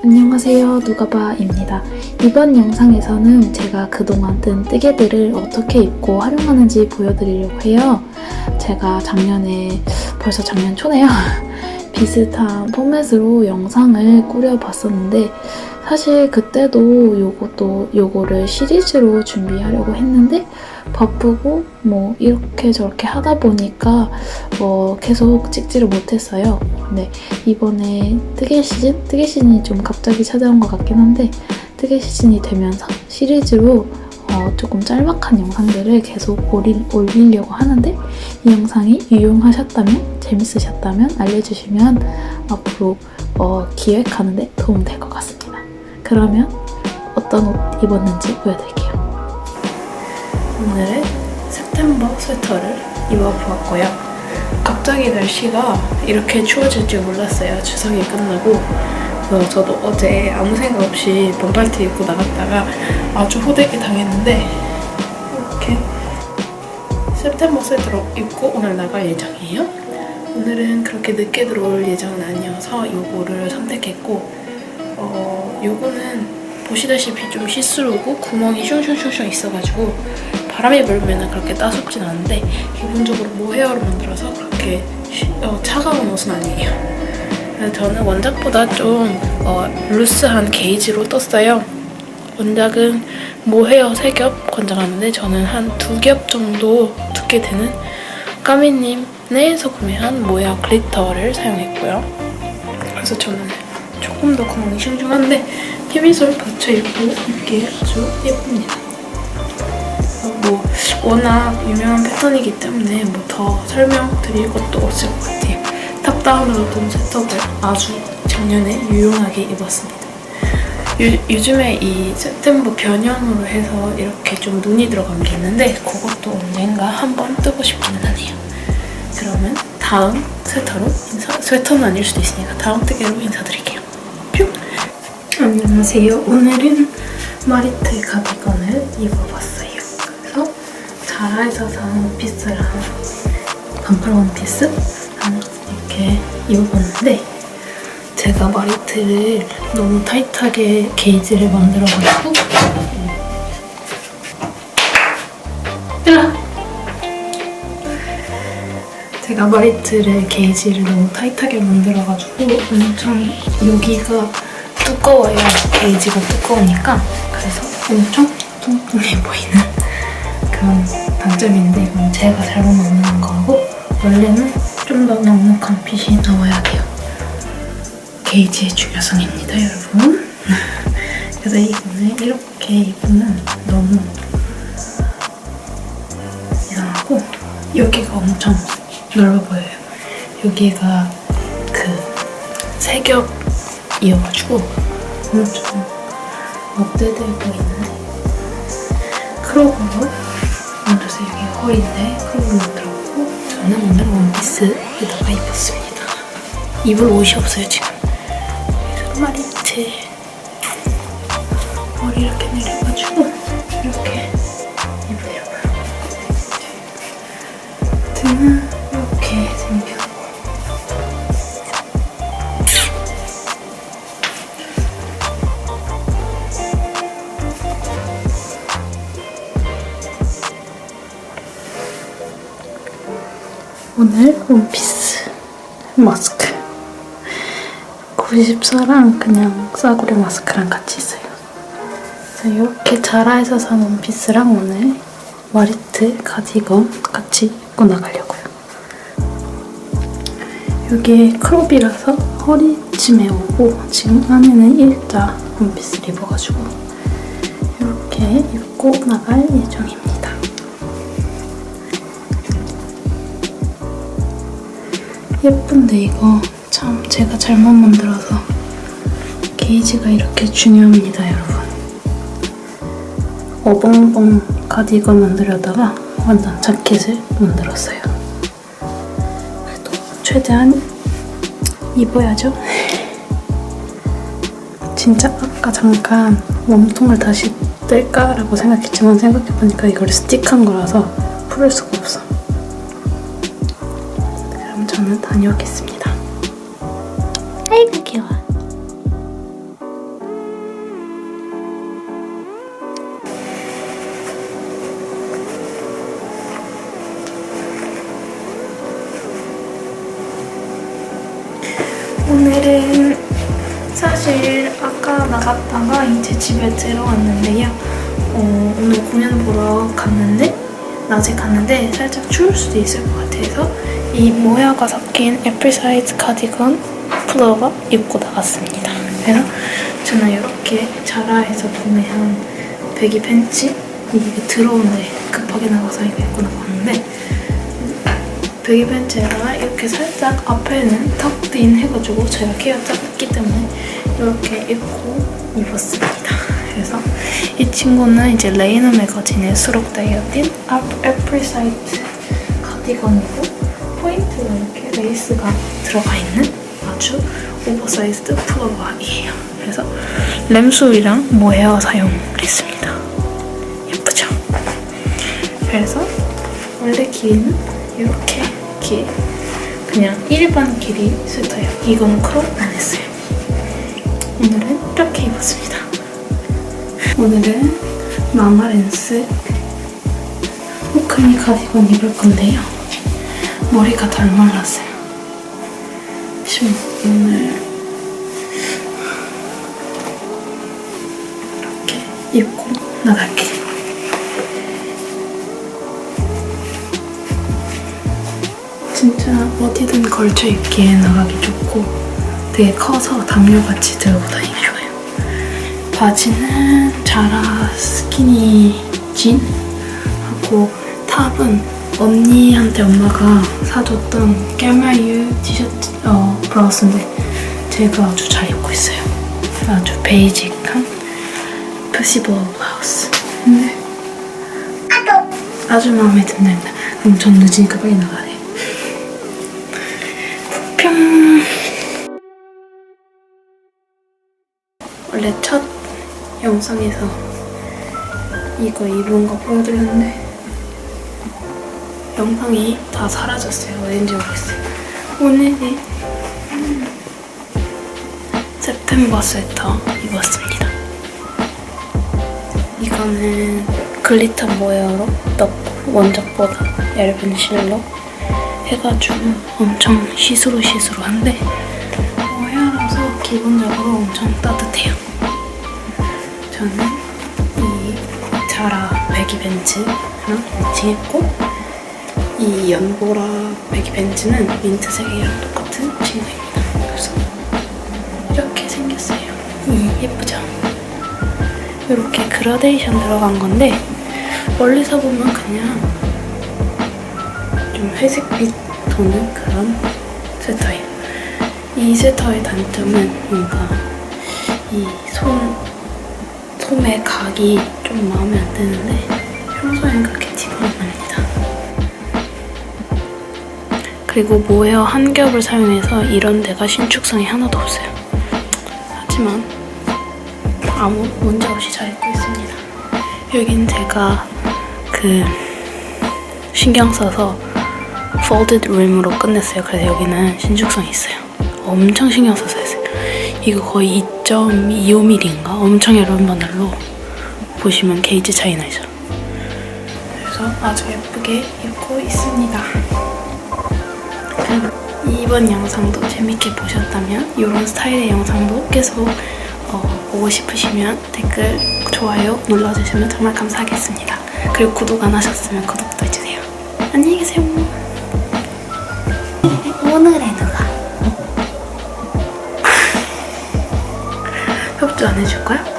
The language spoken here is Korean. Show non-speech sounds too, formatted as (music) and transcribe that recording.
안녕하세요 누가바입니다. 이번 영상에서는 제가 그동안 뜬 뜨개들을 어떻게 입고 활용하는지 보여드리려고 해요. 제가 작년에 벌써 작년 초네요. (laughs) 비슷한 포맷으로 영상을 꾸려봤었는데 사실 그때도 요것도 요거를 시리즈로 준비하려고 했는데 바쁘고 뭐 이렇게 저렇게 하다 보니까 어 계속 찍지를 못했어요. 네 이번에 뜨개 시즌? 뜨개 시즌이 좀 갑자기 찾아온 것 같긴 한데 뜨개 시즌이 되면서 시리즈로 어, 조금 짤막한 영상들을 계속 올리, 올리려고 하는데 이 영상이 유용하셨다면 재밌으셨다면 알려주시면 앞으로 어, 기획하는데 도움 될 것 같습니다. 그러면 어떤 옷 입었는지 보여드릴게요. 오늘은 september 스웨터를 입어보았고요. 갑자기 날씨가 이렇게 추워질 줄 몰랐어요. 추석이 끝나고. 그래서 저도 어제 아무 생각 없이 반팔티 입고 나갔다가 아주 호되게 당했는데 이렇게 september 스웨터로 입고 오늘 나갈 예정이에요. 오늘은 그렇게 늦게 들어올 예정은 아니어서 이거를 선택했고 어, 요거는 보시다시피 좀 시스루고 구멍이 슝슝슝슝 있어가지고 바람이 불면 그렇게 따숩진 않은데 기본적으로 모헤어로 만들어서 그렇게 시- 어, 차가운 옷은 아니에요. 저는 원작보다 좀 어, 루스한 게이지로 떴어요. 원작은 모헤어 3겹 권장하는데 저는 한 2겹 정도 두께 되는 까미님에서 구매한 모헤어 글리터를 사용했고요. 그래서 저는 조금 더 구멍이 슝슝한데 케미솔 받쳐 입고 입기에 아주 예쁩니다. 어, 뭐 워낙 유명한 패턴이기 때문에 뭐 더 설명드릴 것도 없을 것 같아요. 탑다운으로 든 세tov을 아주 작년에 유용하게 입었습니다. 요, 요즘에 이 september 변형으로 해서 이렇게 좀 눈이 들어간 게 있는데 그것도 언젠가 한번 뜨고 싶기는 하네요. 그러면 다음 스웨터로 인사, 스웨터는 아닐 수도 있으니까 다음 뜨개로 인사드릴게요. 뿅! 안녕하세요. 오늘은 마리트 가디건을 입어봤어요. 그래서 자라에서 산 원피스랑 반팔 원피스 한 이렇게 입어봤는데 제가 마리트를 너무 타이트하게 게이지를 만들어가지고 으아! 제가 마리트를 게이지를 너무 타이트하게 만들어가지고 엄청 여기가 두꺼워요. 게이지가 두꺼우니까 그래서 엄청 뚱뚱해 보이는 그런 단점인데 이건 제가 잘못 만드는 거고 원래는 좀 더 넉넉한 핏이 나와야 돼요. 게이지의 중요성입니다, 여러분. (laughs) 그래서 이거는 이렇게 입으면 너무 이상하고 여기가 엄청 넓어 보여요. 여기가 그 세겹 이어가지고 엄청 업데돼 보이는데 크롭으로 만들어서 여기 허리인데 크롭으로 만들었고 저는 오늘 원피스에다가 입었습니다. 입을 옷이 없어요 지금. 그래서 마리트 머리 이렇게 내려 오늘 원피스 마스크 94랑 그냥 싸구려 마스크랑 같이 있어요. 그래서 이렇게 자라에서 산 원피스랑 오늘 마리트 가디건 같이 입고 나가려고요. 이게 크롭이라서 허리쯤에 오고 지금 안에는 일자 원피스를 입어가지고 이렇게 입고 나갈 예정입니다. 예쁜데 이거 참 제가 잘못 만들어서 게이지가 이렇게 중요합니다 여러분. 어벙벙 가디건 만들려다가 완전 자켓을 만들었어요. 그래도 최대한 입어야죠. (laughs) 진짜 아까 잠깐 웜통을 다시 뗄까라고 생각했지만 생각해보니까 이걸 스틱한 거라서 풀을 수가 없어 다녀오겠습니다. 아이고 귀여워. 오늘은 사실 아까 나갔다가 이제 집에 들어왔는데요. 어, 오늘 공연 보러 갔는데 낮에 갔는데 살짝 추울 수도 있을 것 같아서 이 모야가 섞인 애플 사이즈 카디건 플로어 입고 나갔습니다. 그래서 저는 이렇게 자라에서 구매한 배기 팬츠 이게 들어오는데 급하게 나가서 이거 입고 나갔는데 베기 팬츠에다가 이렇게 살짝 앞에는 턱인 해가지고 제가 키가 작기 때문에 이렇게 입고 입었습니다. 그래서 이 친구는 이제 레이너 매거진에 수록되어 뛴 애플 사이트 카디건이고 포인트가 이렇게 레이스가 들어가 있는 아주 오버사이즈드 플로어이에요. 그래서 램솔이랑 모헤어 사용을 했습니다. 예쁘죠? 그래서 원래 길이는 이렇게 길 그냥 일반 길이 스타예요. 이거는 크롭 안 했어요. 오늘은 이렇게 입었습니다. 오늘은 마마렌스 호크니 가디건 입을 건데요. 머리가 덜 말랐어요. 지금 오늘 이렇게 입고 나갈게요. 진짜 어디든 걸쳐 입기에 나가기 좋고 되게 커서 담요같이 들고 다니기 좋아요. 바지는 자라 스키니 진 하고 탑은 언니한테 엄마가 사줬던 깨마유 티셔츠 어 브라우스인데 제가 아주 잘 입고 있어요. 아주 베이직한 푸시볼 블라우스. 근데 아주 마음에 든다. 그럼 전 늦으니까 빨리 나가야 돼. 뿅. 원래 첫 영상에서 이거 입은 거 보여드렸는데 영상이 다 사라졌어요. 어딘지 모르겠어요. 오늘은 음, 세템버 스웨터 입었습니다. 이거는 글리터 모여로 넣고 원작보다 얇은 실로 해가지고 엄청 시스루시스루한데 모야라서 기본적으로 엄청 따뜻해요. 저는 이 자라 배기 벤츠랑 매칭했고 이 연보라 배기 벤츠는 민트색이랑 똑같은 친구입니다. 그래서 이렇게 생겼어요. 이 예쁘죠? 이렇게 그라데이션 들어간 건데 멀리서 보면 그냥 좀 회색빛 도는 그런 스웨터예요. 이 스웨터의 단점은 뭔가 이 손, 솜의 각이 좀 마음에 안 드는데 평소엔 그렇게 티가 그리고 모헤어 한 겹을 사용해서 이런 데가 신축성이 하나도 없어요. 하지만 아무 문제 없이 잘 입고 있습니다. 여긴 제가 그 신경 써서 folded rim으로 끝냈어요. 그래서 여기는 신축성이 있어요. 엄청 신경 써서 했어요. 이거 거의 2.25mm인가? 엄청 얇은 바늘로 보시면 게이지 차이 나죠. 그래서 아주 예쁘게 입고 있습니다. 그리고 이번 영상도 재밌게 보셨다면 이런 스타일의 영상도 계속 어, 보고 싶으시면 댓글, 좋아요 눌러주시면 정말 감사하겠습니다. 그리고 구독 안 하셨으면 구독도 해주세요. 안녕히 계세요. 오늘의 누가 협조 안 해줄 거야?